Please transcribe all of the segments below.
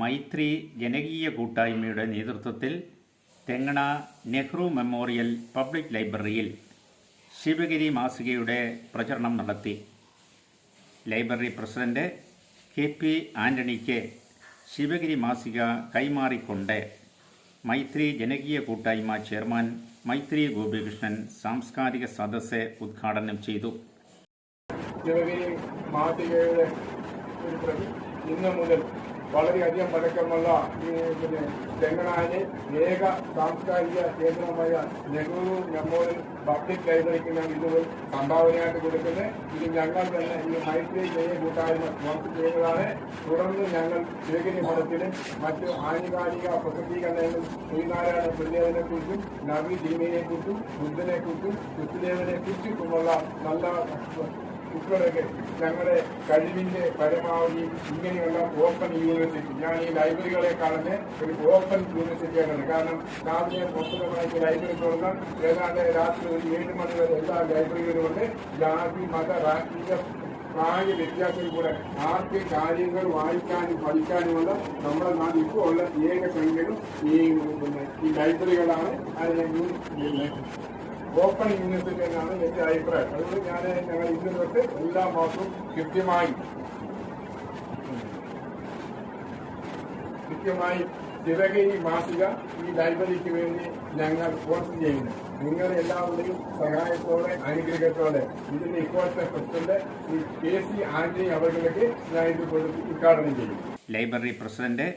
മൈത്രി ജനകീയ കൂട്ടായ്മയുടെ നേതൃത്വത്തിൽ തെങ്ങണ നെഹ്റു മെമ്മോറിയൽ പബ്ലിക് ലൈബ്രറിയിൽ ശിവഗിരി മാസികയുടെ പ്രചരണം നടത്തി. ലൈബ്രറി പ്രസിഡന്റ് കെ പി ആന്റണിക്ക് ശിവഗിരി മാസിക കൈമാറിക്കൊണ്ട് മൈത്രി ജനകീയ കൂട്ടായ്മ ചെയർമാൻ മൈത്രി ഗോപികൃഷ്ണൻ സാംസ്കാരിക സദസ്സ് ഉദ്ഘാടനം ചെയ്തു. ഇന്ന് മുതൽ വളരെയധികം പഴക്കമുള്ള ഈ പിന്നെ തെങ്ങനാല് ഏക സാംസ്കാരിക കേന്ദ്രമായ നെഹ്റു മെമ്മോറിയൽ പബ്ലിക് ലൈബ്രറിക്ക് ഞാൻ സംഭാവനയായിട്ട് കൊടുക്കുന്നത്. ഇത് ഞങ്ങൾ തന്നെ ഈ മൈത്രി ജയ കൂട്ടായ്മ സ്പോൺസർ ചെയ്യുന്നതാണ്. തുടർന്ന് ഞങ്ങൾ ശിവഗിരി മഠത്തിലും മറ്റ് ആനുകാലിക പ്രസിദ്ധീകരണങ്ങളും ശ്രീനാരായണ ഗുരുദേവനെ കുറിച്ചും നവി ദീനിനെ കുറിച്ചും ബുദ്ധനെ കുറിച്ചും ക്രിസ്തുദേവനെ കുറിച്ചുമുള്ള നല്ല കുട്ടികളൊക്കെ ഞങ്ങളുടെ കഴിവിന്റെ പരമാവധി ഇങ്ങനെയുള്ള ഓപ്പൺ യൂണിവേഴ്സിറ്റി ഞാൻ ഈ ലൈബ്രറികളെ കാണുന്ന ഒരു ഓപ്പൺ യൂണിവേഴ്സിറ്റിയാണ് കാരണം രാവിലെ പുസ്തകം വായിച്ച് ലൈബ്രറി തുറന്നാൽ ഏതാണ്ട് രാത്രി ഒരു ഏഴ് മണി വരെ എല്ലാ ലൈബ്രറികളുമുണ്ട് ജാതി മത രാഷ്ട്രീയ പ്രായ വ്യത്യാസം കൂടെ ആർക്ക് കാര്യങ്ങൾ വായിക്കാനും പഠിക്കാനുമുള്ള നമ്മുടെ നാട്ടിൽ ഇപ്പോൾ ഉള്ള ഏക സംഖ്യകളും ഈ ഈ ലൈബ്രറികളാണ് അതിനെ ഓപ്പൺ യൂണിറ്റിൽ തന്നെയാണ് എന്റെ അഭിപ്രായം. അതുകൊണ്ട് ഞാൻ ഞങ്ങൾ ഇന്ത്യൻ തൊട്ട് എല്ലാ മാസവും കൃത്യമായി കൃത്യമായി ശിവഗിരി മാസിക ഈ ലൈബ്രറിക്ക് വേണ്ടി ഞങ്ങൾ ഫോർസ് ചെയ്യുന്നു. നിങ്ങൾ എല്ലാവരുടെയും സഹായത്തോടെ അനുഗ്രഹത്തോടെ ഇതിന്റെ ഇപ്പോഴത്തെ പ്രസിഡന്റ് ഈ കെ സി ആന്റണി അവർക്ക് ഞാൻ ഇത് കൊടുത്ത് ഉദ്ഘാടനം ചെയ്യും. ലൈബ്രറി പ്രസിഡന്റ്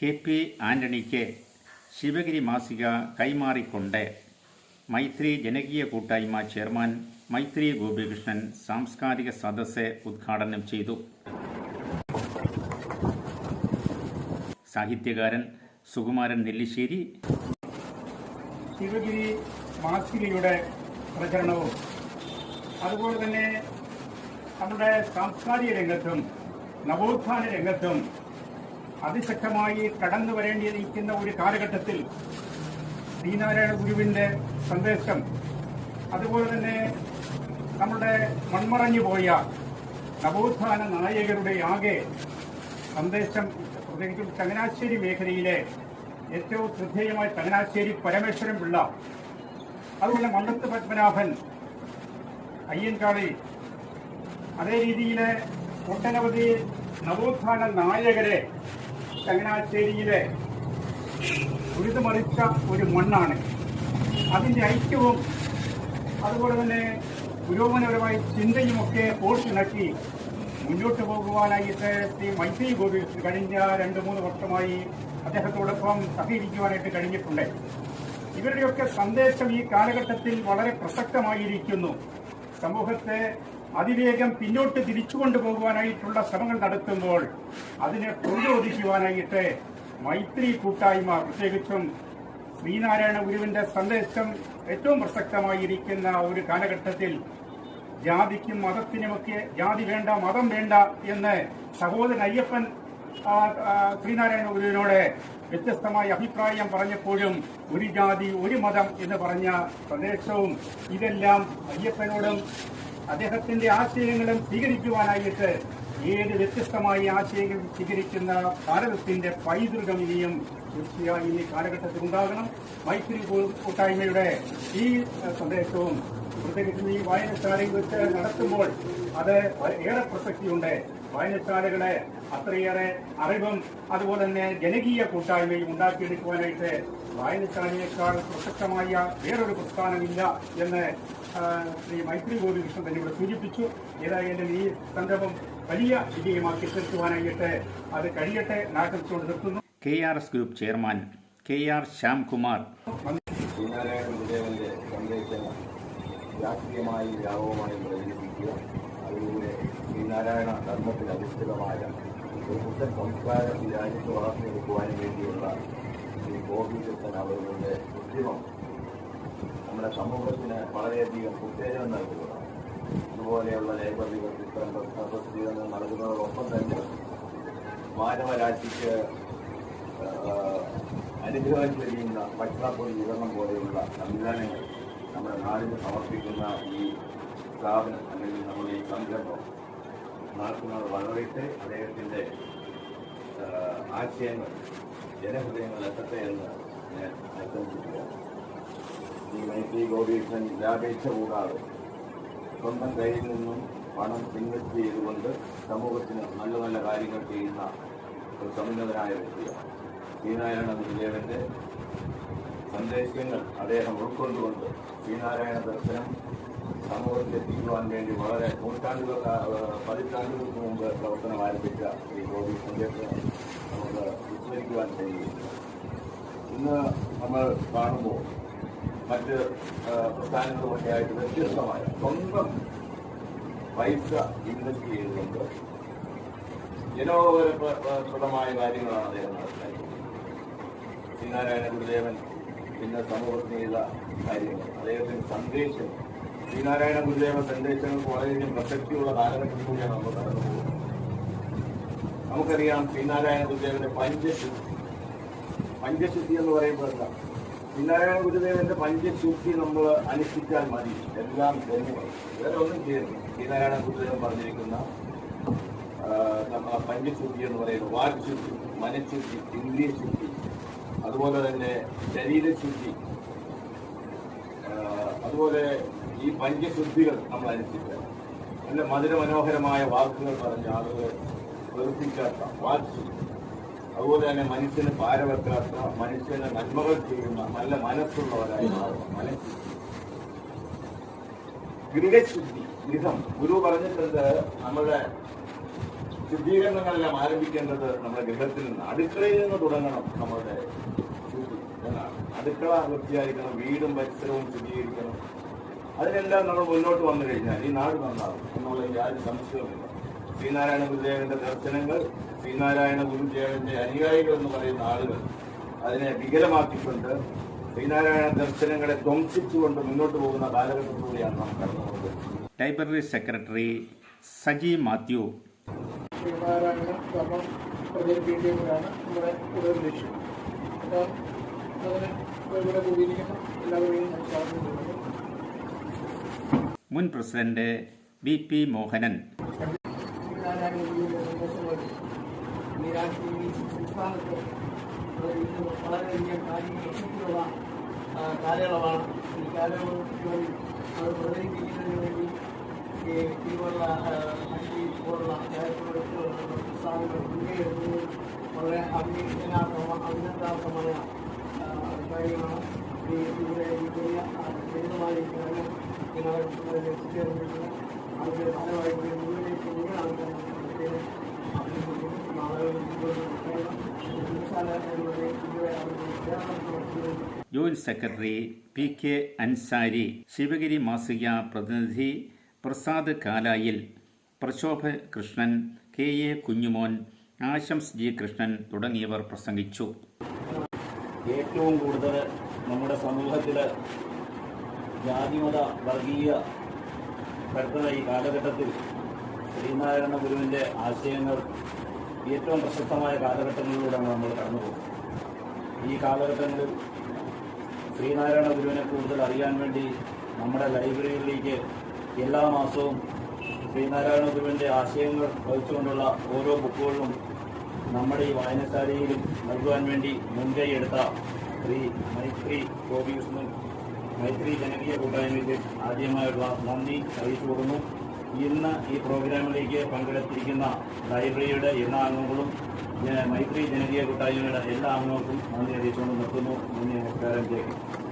കെ പി ആന്റണിക്ക് ശിവഗിരി മാസിക കൈമാറിക്കൊണ്ട് മൈത്രി ജനകീയ കൂട്ടായ്മ ചെയർമാൻ മൈത്രി ഗോപികൃഷ്ണൻ സാംസ്കാരിക സദസ്സ് ഉദ്ഘാടനം ചെയ്തു. സാഹിത്യകാരൻ സുകുമാരൻ നെല്ലിശ്ശേരി. ശിവഗിരി മാസികയുടെ പ്രചരണവും അതുപോലെ തന്നെ നമ്മുടെ സാംസ്കാരിക രംഗത്തും നവോത്ഥാന രംഗത്തും അതിശക്തമായി കടന്നു വരേണ്ടിയിരിക്കുന്ന ഒരു കാലഘട്ടത്തിൽ ശ്രീനാരായണ ഗുരുവിന്റെ സന്ദേശം. അതുപോലെ തന്നെ നമ്മുടെ മൺമറഞ്ഞു പോയ നവോത്ഥാന നായകരുടെ ആകെ സന്ദേശം പ്രത്യേകിച്ചും ചങ്ങനാശ്ശേരി മേഖലയിലെ ഏറ്റവും ശ്രദ്ധേയമായ ചങ്ങനാശ്ശേരി പരമേശ്വരൻ പിള്ള അതുപോലെ മണ്ടത്ത് പത്മനാഭൻ അയ്യൻകാളി അതേ രീതിയിൽ ഒട്ടനവധി നവോത്ഥാന നായകരെ ചങ്ങനാശ്ശേരിയിലെ ഉഴുതുമറിച്ച ഒരു മണ്ണാണ്. അതിന്റെ ഐക്യവും അതുപോലെ തന്നെ പുരോഗമനപരമായ ചിന്തയുമൊക്കെ കോർത്തിണക്കി മുന്നോട്ട് പോകുവാനായിട്ട് ശ്രീ മൈത്രി ഗോപി കഴിഞ്ഞ രണ്ട് മൂന്ന് വർഷമായി അദ്ദേഹത്തോടൊപ്പം സഹകരിക്കുവാനായിട്ട് കഴിഞ്ഞിട്ടുണ്ട്. ഇവരുടെയൊക്കെ സന്ദേശം ഈ കാലഘട്ടത്തിൽ വളരെ പ്രസക്തമായിരിക്കുന്നു. സമൂഹത്തെ അതിവേഗം പിന്നോട്ട് തിരിച്ചു കൊണ്ടുപോകുവാനായിട്ടുള്ള ശ്രമങ്ങൾ നടത്തുമ്പോൾ അതിനെ പ്രതിരോധിക്കുവാനായിട്ട് മൈത്രി കൂട്ടായ്മ പ്രത്യേകിച്ചും ശ്രീനാരായണ ഗുരുവിന്റെ സന്ദേശം ഏറ്റവും പ്രസക്തമായിരിക്കുന്ന ഒരു കാലഘട്ടത്തിൽ ജാതിക്കും മതത്തിനുമൊക്കെ ജാതി വേണ്ട മതം വേണ്ട എന്ന് സഹോദരൻ അയ്യപ്പൻ ശ്രീനാരായണ ഗുരുവിനോട് വ്യത്യസ്തമായ അഭിപ്രായം പറഞ്ഞപ്പോഴും ഒരു ജാതി ഒരു മതം എന്ന് പറഞ്ഞ സന്ദേശവും ഇതെല്ലാം അയ്യപ്പനോടും അദ്ദേഹത്തിന്റെ ആശയങ്ങളും സ്വീകരിക്കുവാനായിട്ട് ഏത് വ്യത്യസ്തമായ ആശയങ്ങൾ സ്വീകരിക്കുന്ന ഭാരതത്തിന്റെ പൈതൃകം ഇനിയും തീർച്ചയായും ഈ കാലഘട്ടത്തിൽ ഉണ്ടാകണം. മൈത്രി കൂട്ടായ്മയുടെ ഈ സന്ദേശവും പ്രത്യേകിച്ചും ഈ വായനശാലയിൽ വെച്ച് നടത്തുമ്പോൾ അത് ഏറെ പ്രസക്തിയുണ്ട്. വായനശാലകളെ അത്രയേറെ അറിവും അതുപോലെ തന്നെ ജനകീയ കൂട്ടായ്മയും ഉണ്ടാക്കിയെടുക്കുവാനായിട്ട് വായനശാലയേക്കാൾ പ്രസക്തമായ വേറൊരു പ്രസ്ഥാനമില്ല എന്ന് ശ്രീ മൈത്രി ഗോപികൃഷ്ണൻ തന്നെ ഇവിടെ സൂചിപ്പിച്ചു. ഏതായാലും ഈ സംരംഭം വലിയ വിജയമാക്കി തീർക്കുവാനായിട്ട് അത് കഴിയട്ടെ നാട്ടിച്ചുകൊണ്ട് നിർത്തുന്നു. K R S group chairman K R Shyamkumar. രാഷ്ട്രീയമായി വ്യാപകമായി പ്രചരിപ്പിക്കുക. അതിലൂടെ ശ്രീനാരായണ ധർമ്മത്തിൽ അധിഷ്ഠിതമായ ഒരു പുത്തൻ സംസ്കാരം ഈ രാജ്യത്ത് വളർത്തിയെടുക്കുവാനും വേണ്ടിയുള്ള ശ്രീ ഗോപികൃഷ്ണൻ അവരുടെ ഉദ്യമം നമ്മുടെ സമൂഹത്തിന് വളരെയധികം ഉത്തേജനം നൽകുന്നതാണ്. ഇതുപോലെയുള്ള ലൈബ്രറികൾ പ്രസിദ്ധീകരണം നൽകുന്നതോടൊപ്പം തന്നെ മാനവരാശിക്ക് അനുഗ്രഹം ചെയ്യുന്ന ഭക്ഷണപ്പൊടി വിതരണം പോലെയുള്ള സംവിധാനങ്ങൾ നമ്മുടെ നാടിന് സമർപ്പിക്കുന്ന ഈ സ്ഥാപനം അല്ലെങ്കിൽ നമ്മുടെ ഈ സംരംഭം നടത്തുന്നത് വളരട്ടെ അദ്ദേഹത്തിന്റെ ആശയങ്ങൾ ജനഹൃദയങ്ങൾ എത്തട്ടെ എന്ന് ഞാൻ ആശംസിക്കുക ഈ മൈത്രി ഗോപീകൃഷ്ണൻ ലാഭേച്ഛ കൂടാതെ സ്വന്തം കയ്യിൽ നിന്നും പണം ഇൻവെസ്റ്റ് ചെയ്തുകൊണ്ട് സമൂഹത്തിന് നല്ല നല്ല കാര്യങ്ങൾ ചെയ്യുന്ന ഒരു സമുന്നതനായ വ്യക്തിയാണ്. ശ്രീനാരായണ ഗുരുദേവന്റെ സന്ദേശങ്ങൾ അദ്ദേഹം ഉൾക്കൊണ്ടുകൊണ്ട് ശ്രീനാരായണ ദർശനം സമൂഹത്തിൽ എത്തിക്കുവാൻ വേണ്ടി വളരെ നൂറ്റാണ്ടുകൾ പതിറ്റാണ്ടുകൾക്ക് മുമ്പ് പ്രവർത്തനം ആരംഭിച്ച ശ്രീ ഗോപി സന്ദേശം നമുക്ക് വിസ്മരിക്കുവാൻ കഴിയും ഇന്ന് നമ്മൾ കാണുമ്പോൾ മറ്റ് ആ, പ്രസ്ഥാനങ്ങളുമൊക്കെ ആയിട്ട് വ്യത്യസ്തമായ സ്വന്തം പൈസ ഇൻവെസ്റ്റ് ചെയ്തുകൊണ്ട് ജനോപകരപ്രദമായ കാര്യങ്ങളാണ് അദ്ദേഹം നടത്തുന്നത് ശ്രീനാരായണ ഗുരുദേവൻ ഇന്ന് സമൂഹത്തിന് ചെയ്ത കാര്യങ്ങൾ അദ്ദേഹത്തിന്റെ സന്ദേശം. ശ്രീനാരായണ ഗുരുദേവ സന്ദേശങ്ങൾക്ക് വളരെയധികം പ്രസക്തിയുള്ള കാലഘട്ടത്തിൽ കൂടിയാണ് നമ്മൾ കടന്നു പോകുന്നത്. നമുക്കറിയാം ശ്രീനാരായണ ഗുരുദേവന്റെ പഞ്ചശുദ്ധി പഞ്ചശുദ്ധി എന്ന് പറയുമ്പോൾ എന്താ? ശ്രീനാരായണ ഗുരുദേവന്റെ പഞ്ചശൂക്തി നമ്മൾ അനുഷ്ഠിച്ചാൽ മതി. എല്ലാം ധന്യമായി വേറെ ഒന്നും ചെയ്യുന്നു ശ്രീനാരായണ ഗുരുദേവൻ പറഞ്ഞിരിക്കുന്ന പഞ്ചശുദ്ധി എന്ന് പറയുന്നത്. വാക്ശുദ്ധി മനഃശുദ്ധി ഇന്ദ്രിയശുദ്ധി അതുപോലെ തന്നെ ശരീരശുദ്ധി അതുപോലെ ഈ പഞ്ചശുദ്ധികൾ നമ്മൾ അനുഷ്ഠിക്കുക. നല്ല മധുരമനോഹരമായ വാക്കുകൾ പറഞ്ഞ ആളുകൾ വെറുപ്പിക്കാത്ത വാക്ശുദ്ധി അതുപോലെ തന്നെ മനുഷ്യന് ഭാരവെക്കാത്ത മനുഷ്യന് നന്മകൾ ചെയ്യുന്ന നല്ല മനസ്സുള്ളവരായി മനഃശുദ്ധി ഗൃഹശുദ്ധി ഗൃഹം. ഗുരു പറഞ്ഞിട്ടുണ്ട് നമ്മുടെ ശുദ്ധീകരണങ്ങളെല്ലാം ആരംഭിക്കേണ്ടത് നമ്മുടെ ഗൃഹത്തിൽ നിന്ന് അടുക്കളയിൽ നിന്ന് തുടങ്ങണം ശുദ്ധി എന്നാണ്. അടുക്കള വൃത്തിയായിരിക്കണം വീടും പരിസരവും ശുദ്ധീകരിക്കണം. അതിനെല്ലാം നമ്മൾ മുന്നോട്ട് വന്നു കഴിഞ്ഞാൽ ഈ നാട് നന്നാകും. എന്നുള്ള യാതൊരു സംശയവുമില്ല. ശ്രീനാരായണ ഗുരുദേവന്റെ ദർശനങ്ങൾ ശ്രീനാരായണ ഗുരുദേവന്റെ അനുയായികൾ എന്ന് പറയുന്ന ആളുകൾ അതിനെ വികലമാക്കിക്കൊണ്ട് ശ്രീനാരായണ ദർശനങ്ങളെ ധ്വംസിച്ചുകൊണ്ട് മുന്നോട്ട് പോകുന്ന കാലഘട്ടത്തിലൂടെയാണ് നാം കടന്നു പോകുന്നത്. Library secretary Saji Mathew. Sreenarayana ധർമ്മം പ്രചരിപ്പിക്കുന്നതാണ് നമ്മുടെ കൂടുതൽ ലക്ഷ്യം. അപ്പോൾ അതിന് ഇവിടെ കൂടിയിരിക്കുന്ന എല്ലാവരെയും ഞാൻ മുൻ പ്രസിഡന്റ് ബി പി മോഹനൻ. ശ്രീനാരായണഗുരുവിന്റെ നിർദ്ദേശങ്ങൾ ഈ രാഷ്ട്രീയ ഈ സംസ്ഥാനത്ത് കാര്യങ്ങൾ എത്തിയിട്ടുള്ള ആ, കാലയളവാണ് ഈ കാലയളവിൽ അത് പ്രചരിപ്പിക്കുന്നതിന് വേണ്ടി ഈ ഇതുപോലുള്ള മറ്റ് പോലുള്ള സ്ഥാപനങ്ങൾ മുൻകൈയെടുക്കുന്നത് വളരെ അഭിനന്ദനാർഹമായ ആ, കാര്യങ്ങളാണ് ഈ ഇവിടെ ഈ ചെറിയ ലളിതമായ ഈ കാര്യം ഇതിനകത്ത് എത്തിച്ചേർന്നിട്ടുള്ള അതിന്റെ ഫലമായി മുഴുവൻ ആൾക്കാരും joint secretary P K Ansari Sivagiri മാസിക പ്രതിനിധി Prasad Kalayil Prashobha Krishnan K A Kunjumon Ashams G Krishnan തുടങ്ങിയവർ പ്രസംഗിച്ചു. ഏറ്റവും കൂടുതൽ നമ്മുടെ സമൂഹത്തിൽ ജാതിമത വർഗീയ ഈ കാലഘട്ടത്തിൽ ശ്രീനാരായണ ഗുരുവിന്റെ ആശയങ്ങൾ ഏറ്റവും പ്രശസ്തമായ കാലഘട്ടങ്ങളിലൂടെയാണ് നമ്മൾ കടന്നുപോകുന്നത് ഈ കാലഘട്ടങ്ങളിൽ ശ്രീനാരായണ ഗുരുവിനെ കൂടുതൽ അറിയാൻ വേണ്ടി നമ്മുടെ ലൈബ്രറിയിലേക്ക് എല്ലാ മാസവും ശ്രീനാരായണ ഗുരുവിന്റെ ആശയങ്ങൾ വഹിച്ചുകൊണ്ടുള്ള ഓരോ ബുക്കുകളും നമ്മുടെ ഈ വായനശാലയിലും നൽകുവാൻ വേണ്ടി മുൻകൈ എടുത്ത ശ്രീ മൈത്രി ഗോപികൃഷ്ണൻ മൈത്രി ജനകീയ കൂട്ടായ്മയ്ക്ക് ആദ്യമായുള്ള നന്ദി അറിയിച്ചു കൊടുക്കുന്നു ഇന്ന് ഈ പ്രോഗ്രാമിലേക്ക് പങ്കെടുത്തിരിക്കുന്ന ലൈബ്രറിയുടെ എല്ലാ അംഗങ്ങളും മൈത്രി ജനകീയ കൂട്ടായ്മയുടെ എല്ലാ അംഗങ്ങൾക്കും നന്ദി അറിയിച്ചുകൊണ്ട് നിർത്തുന്നു. നന്ദി നമസ്കാരം. ചെയ്യും